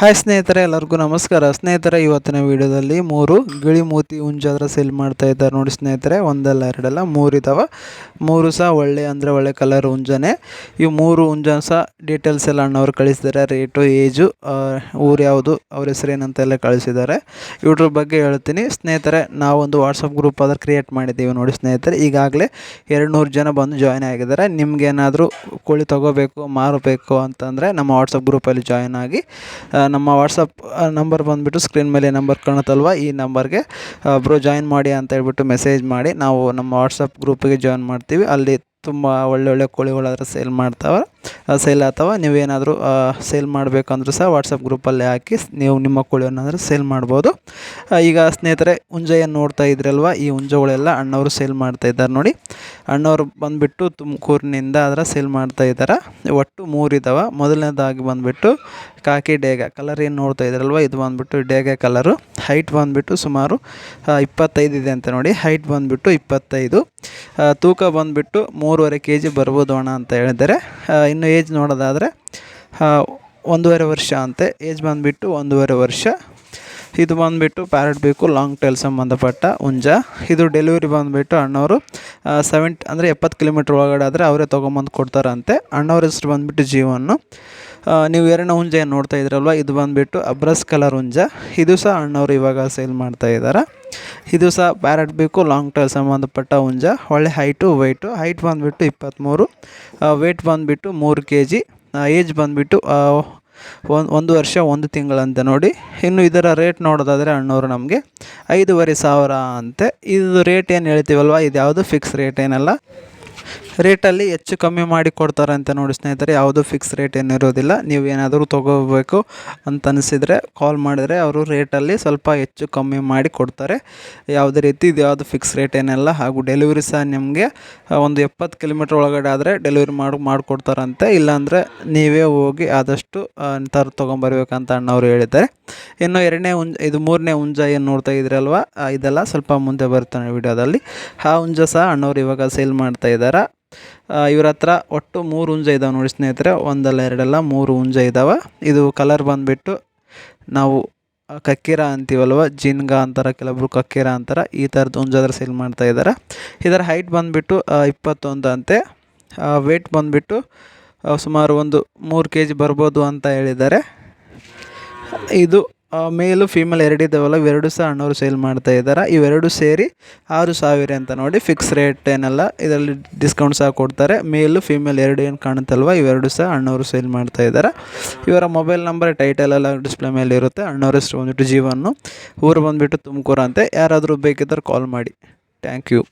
Hi ಸ್ನೇಹಿತರೆ, ಎಲ್ಲರಿಗೂ ನಮಸ್ಕಾರ. ಸ್ನೇಹಿತರೆ, ಇವತ್ತಿನ ವಿಡಿಯೋದಲ್ಲಿ ಮೂರು ಗಿಳಿ ಮೂತಿ ಹುಂಜಾದ್ರ ಸೇಲ್ ಮಾಡ್ತಾ ಇದ್ದಾರೆ ನೋಡಿ ಸ್ನೇಹಿತರೆ. ಒಂದಲ್ಲ, ಎರಡಲ್ಲ, ಮೂರು ಇದಾವೆ. ಮೂರು ಸಹ ಒಳ್ಳೆ ಅಂದರೆ ಒಳ್ಳೆ ಕಲರ್ ಹುಂಜಾನೆ. ಇವು ಮೂರು ಹುಂಜಾನ ಸಹ ಡೀಟೇಲ್ಸ್ ಎಲ್ಲ ಅಣ್ಣವ್ರು ಕಳಿಸಿದ್ದಾರೆ. ರೇಟು ಏಜು ಊರು ಯಾವುದು, ಅವ್ರ ಹೆಸರು ಏನಂತೆಲ್ಲ ಕಳಿಸಿದ್ದಾರೆ. ಇವ್ರ ಬಗ್ಗೆ ಹೇಳ್ತೀನಿ. ಸ್ನೇಹಿತರೆ, ನಾವೊಂದು ವಾಟ್ಸಪ್ ಗ್ರೂಪ್ ಆದರೆ ಕ್ರಿಯೇಟ್ ಮಾಡಿದ್ದೀವಿ ನೋಡಿ ಸ್ನೇಹಿತರೆ. ಈಗಾಗಲೇ ಎರಡು ನೂರು ಜನ ಬಂದು ಜಾಯ್ನ್ ಆಗಿದ್ದಾರೆ. ನಿಮ್ಗೇನಾದರೂ ಕೋಳಿ ತೊಗೋಬೇಕು, ಮಾರಬೇಕು ಅಂತಂದರೆ ನಮ್ಮ ವಾಟ್ಸಪ್ ಗ್ರೂಪಲ್ಲಿ ಜಾಯ್ನ್ ಆಗಿ ನಮ್ಮ ವಾಟ್ಸಪ್ ನಂಬರ್ ಬಂದುಬಿಟ್ಟು ಸ್ಕ್ರೀನ್ ಮೇಲೆ ನಂಬರ್ ಕಾಣುತ್ತಲ್ವ? ಈ ನಂಬರ್ಗೆ ಬ್ರೋ ಜಾಯಿನ್ ಮಾಡಿ ಅಂತ ಹೇಳ್ಬಿಟ್ಟು ಮೆಸೇಜ್ ಮಾಡಿ. ನಾವು ನಮ್ಮ ವಾಟ್ಸಪ್ ಗ್ರೂಪಿಗೆ ಜಾಯ್ನ್ ಮಾಡ್ತೀವಿ. ಅಲ್ಲಿ ತುಂಬ ಒಳ್ಳೊಳ್ಳೆ ಕೋಳಿಗಳಾದ್ರೆ ಸೇಲ್ ಮಾಡ್ತಾವೆ. ಸೇಲ್ ಆಗ್ತಾವೆ. ನೀವೇನಾದರೂ ಸೇಲ್ ಮಾಡಬೇಕಂದ್ರೂ ಸಹ ವಾಟ್ಸಪ್ ಗ್ರೂಪಲ್ಲಿ ಹಾಕಿ ನೀವು ನಿಮ್ಮ ಕೋಳಿಯನ್ನಾದರೂ ಸೇಲ್ ಮಾಡ್ಬೋದು. ಈಗ ಸ್ನೇಹಿತರೆ ಹುಂಜೆಯನ್ನು ನೋಡ್ತಾ ಇದ್ರಲ್ವ? ಈ ಹುಂಜಗಳೆಲ್ಲ ಅಣ್ಣವರು ಸೇಲ್ ಮಾಡ್ತಾ ಇದ್ದಾರೆ ನೋಡಿ. ಅಣ್ಣವರು ಬಂದುಬಿಟ್ಟು ತುಮಕೂರಿನಿಂದ ಅದರ ಸೇಲ್ ಮಾಡ್ತಾ ಇದ್ದಾರೆ. ಒಟ್ಟು ಮೂರು ಇದ್ದಾವೆ ಮೊದಲನೇದಾಗಿ ಬಂದುಬಿಟ್ಟು ಕಾಕಿ ಡೇಗ. ಕಲರ್ ಏನು ನೋಡ್ತಾ ಇದ್ರಲ್ವ? ಇದು ಬಂದುಬಿಟ್ಟು ಡೇಗ ಕಲರು ಹೈಟ್ ಬಂದುಬಿಟ್ಟು ಸುಮಾರು ಇಪ್ಪತ್ತೈದು ಇದೆ ಅಂತ ನೋಡಿ. ಹೈಟ್ ಬಂದುಬಿಟ್ಟು ಇಪ್ಪತ್ತೈದು. ತೂಕ ಬಂದುಬಿಟ್ಟು ಮೂರುವರೆ ಕೆ ಜಿ ಬರ್ಬೋದು ಅಣ್ಣ ಅಂತ ಹೇಳಿದ್ದಾರೆ. ಇನ್ನು ಏಜ್ ನೋಡೋದಾದರೆ ಒಂದೂವರೆ ವರ್ಷ ಅಂತೆ. ಏಜ್ ಬಂದುಬಿಟ್ಟು ಒಂದೂವರೆ ವರ್ಷ. ಇದು ಬಂದುಬಿಟ್ಟು ಪ್ಯಾರೆಟ್ ಬೇಕು ಲಾಂಗ್ ಟೈಲ್ ಸಂಬಂಧಪಟ್ಟ ಹುಂಜ. ಇದು ಡೆಲಿವರಿ ಬಂದುಬಿಟ್ಟು ಅಣ್ಣವರು ಸೆವೆಂಟ್ ಅಂದರೆ ಎಪ್ಪತ್ತು ಕಿಲೋಮೀಟ್ರ್ ಒಳಗಡೆ ಆದರೆ ಅವರೇ ತೊಗೊಂಬಂದು ಕೊಡ್ತಾರಂತೆ. ಅಣ್ಣವ್ರ ಹೆಸ್ರು ಬಂದುಬಿಟ್ಟು ಜೀವನ್ನು. ನೀವು ಎರಡನೇ ಹುಂಜ ಏನು ನೋಡ್ತಾ ಇದ್ರಲ್ವ, ಇದು ಬಂದುಬಿಟ್ಟು ಅಬ್ರಸ್ ಕಲರ್ ಹುಂಜ. ಇದು ಸಹ ಅಣ್ಣವರು ಇವಾಗ ಸೇಲ್ ಮಾಡ್ತಾ ಇದ್ದಾರೆ ಇದು ಸಹ ಪ್ಯಾರೆಟ್ ಬೇಕು ಲಾಂಗ್ ಟೈಲ್ ಸಂಬಂಧಪಟ್ಟ ಹುಂಜ. ಒಳ್ಳೆ ಹೈಟು ವೆಯ್ಟು ಹೈಟ್ ಬಂದುಬಿಟ್ಟು ಇಪ್ಪತ್ತ್ಮೂರು ವೆಯ್ಟ್ ಬಂದುಬಿಟ್ಟು ಮೂರು ಕೆ ಜಿ ಏಜ್ ಬಂದುಬಿಟ್ಟು ಒಂದು ಒಂದು ವರ್ಷ, ಒಂದು ತಿಂಗಳಂತೆ ನೋಡಿ. ಇನ್ನು ಇದರ ರೇಟ್ ನೋಡೋದಾದರೆ ಅಣ್ಣವರು ನಮಗೆ. ಐದೂವರೆ ಸಾವಿರ ಅಂತೆ. ಇದು ರೇಟ್ ಏನು ಹೇಳ್ತೀವಲ್ವ? ಇದು ಯಾವುದು ಫಿಕ್ಸ್ ರೇಟ್ ಏನಲ್ಲ? ರೇಟಲ್ಲಿ ಹೆಚ್ಚು ಕಮ್ಮಿ ಮಾಡಿ ಕೊಡ್ತಾರೆ ಅಂತ ನೋಡಿ ಸ್ನೇಹಿತರೆ, ಯಾವುದೂ ಫಿಕ್ಸ್ ರೇಟ್ ಏನು ಇರೋದಿಲ್ಲ. ನೀವು ಏನಾದರೂ ತೊಗೋಬೇಕು ಅಂತ ಅನಿಸಿದರೆ ಕಾಲ್ ಮಾಡಿದರೆ ಅವರು ರೇಟಲ್ಲಿ ಸ್ವಲ್ಪ ಹೆಚ್ಚು ಕಮ್ಮಿ ಮಾಡಿ ಕೊಡ್ತಾರೆ. ಯಾವುದೇ ರೀತಿ ಇದು ಯಾವುದು ಫಿಕ್ಸ್ ರೇಟ್ ಏನಿಲ್ಲ, ಹಾಗೂ ಡೆಲಿವರಿ ಸಹ ನಿಮಗೆ ಒಂದು ಎಪ್ಪತ್ತು ಕಿಲೋಮೀಟ್ರ್ ಒಳಗಡೆ ಆದರೆ ಡೆಲಿವರಿ ಮಾಡಿ ಮಾಡಿಕೊಡ್ತಾರಂತೆ ಇಲ್ಲಾಂದರೆ ನೀವೇ ಹೋಗಿ ಆದಷ್ಟು ಥರ ತೊಗೊಂಬರ್ಬೇಕಂತ ಅಣ್ಣವ್ರು ಹೇಳಿದ್ದಾರೆ. ಇನ್ನು ಎರಡನೇ ಹುಂಜ ಇದು ಮೂರನೇ ಹುಂಜ ಏನು ನೋಡ್ತಾ ಇದ್ರಲ್ವ ಇದೆಲ್ಲ ಸ್ವಲ್ಪ ಮುಂದೆ ಬರ್ತಾನೆ ವಿಡಿಯೋದಲ್ಲಿ. ಆ ಹುಂಜ ಸಹ ಅಣ್ಣವ್ರು ಇವಾಗ ಸೇಲ್ ಮಾಡ್ತಾ ಇದ್ದಾರೆ? ಇವ್ರ ಹತ್ರ ಒಟ್ಟು ಮೂರು ಹುಂಜ ಇದಾವೆ ನೋಡಿ ಸ್ನೇಹಿತರೆ. ಒಂದಲ್ಲ ಎರಡಲ್ಲ ಮೂರು ಹುಂಜ ಇದ್ದಾವೆ ಇದು ಕಲರ್ ಬಂದುಬಿಟ್ಟು ನಾವು ಕಕ್ಕೀರ ಅಂತೀವಲ್ವ? ಜಿನ್ಗ ಅಂತಾರೆ ಕೆಲವೊಬ್ರು ಕಕ್ಕಿರ ಅಂತಾರೆ, ಈ ಥರದ ಹುಂಜಾದ್ರೆ ಸೇಲ್ ಮಾಡ್ತಾ ಇದ್ದಾರೆ ಇದರ ಹೈಟ್ ಬಂದುಬಿಟ್ಟು ಇಪ್ಪತ್ತೊಂದು ಅಂತೆ. ವೇಟ್ ಬಂದುಬಿಟ್ಟು ಸುಮಾರು ಒಂದು ಮೂರು ಕೆ ಜಿ ಬರ್ಬೋದು ಅಂತ ಹೇಳಿದ್ದಾರೆ. ಇದು ಮೇಲು ಫೀಮೇಲ್ ಎರಡು ಇದ್ದಾವಲ್ಲ ಇವೆರಡು ಸಹ ಅಣ್ಣವರು ಸೇಲ್ ಮಾಡ್ತಾ ಇದ್ದಾರೆ ಇವೆರಡು ಸೇರಿ ಆರು ಸಾವಿರ ಅಂತ ನೋಡಿ ಫಿಕ್ಸ್ ರೇಟ್ ಏನಲ್ಲ ಇದರಲ್ಲಿ ಡಿಸ್ಕೌಂಟ್ ಸಹ ಕೊಡ್ತಾರೆ. ಮೇಲು ಫೀಮೇಲ್ ಎರಡು ಏನು ಕಾಣುತ್ತಲ್ವ, ಇವೆರಡು ಸಹ ಅಣ್ಣವರು ಸೇಲ್ ಮಾಡ್ತಾ ಇದ್ದಾರೆ ಇವರ ಮೊಬೈಲ್ ನಂಬರ್ ಟೈಟಲ್ ಎಲ್ಲ ಡಿಸ್ಪ್ಲೇ ಮೇಲೆ ಇರುತ್ತೆ. ಅಣ್ಣವ್ರ ಹೆಸರು ಬಂದ್ಬಿಟ್ಟು ಜೀವನ್ನು ಊರು ಬಂದುಬಿಟ್ಟು ತುಮಕೂರು ಅಂತೆ. ಯಾರಾದರೂ ಬೇಕಿದ್ದರೆ ಕಾಲ್ ಮಾಡಿ. Thank you